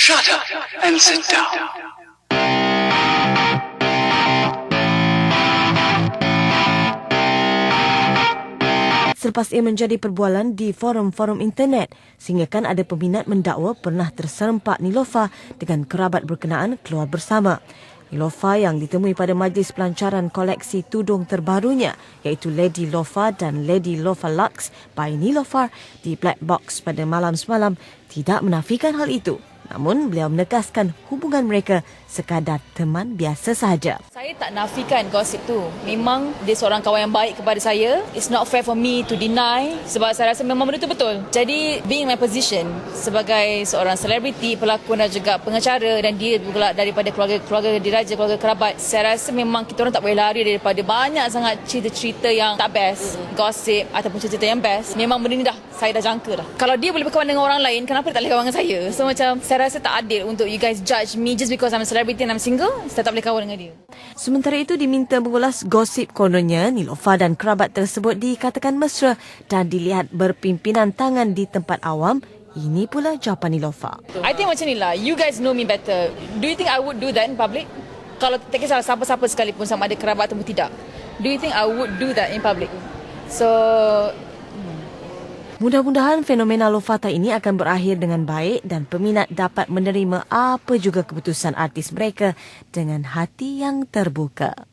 Shut up and sit down. Selepas ia menjadi perbualan di forum-forum internet, sehingga kan ada peminat mendakwa pernah terserempak Nilofa dengan kerabat berkenaan keluar bersama. Nilofa yang ditemui pada majlis pelancaran koleksi tudung terbarunya iaitu Lady Lofa dan Lady Lofa Lux by Nilofar di Black Box pada malam semalam tidak menafikan hal itu. Namun beliau menegaskan hubungan mereka sekadar teman biasa sahaja. Saya tak nafikan gosip tu. Memang dia seorang kawan yang baik kepada saya. It's not fair for me to deny sebab saya rasa memang benda tu betul. Jadi being in my position sebagai seorang selebriti, pelakon dan juga pengacara dan dia pula daripada keluarga keluarga diraja, keluarga kerabat, saya rasa memang kita orang tak boleh lari daripada banyak sangat cerita-cerita yang tak best, gosip ataupun cerita yang best. Memang benda ni dah saya dah jangka dah. Kalau dia boleh berkawan dengan orang lain, kenapa dia tak boleh kawan dengan saya? So macam saya rasa tak adil untuk you guys judge me just because I'm a celebrity and I'm single, saya tak boleh kawan dengan dia. Sementara itu diminta mengulas gosip kononnya Nilofa dan kerabat tersebut dikatakan mesra dan dilihat berpimpinan tangan di tempat awam. Ini pula jawapan Nilofa. I think macam ni lah. You guys know me better. Do you think I would do that in public? Kalau tak kisah siapa-siapa sekalipun sama ada kerabat ataupun tidak. Do you think I would do that in public? So, Mudah-mudahan fenomena Lofata ini akan berakhir dengan baik dan peminat dapat menerima apa juga keputusan artis mereka dengan hati yang terbuka.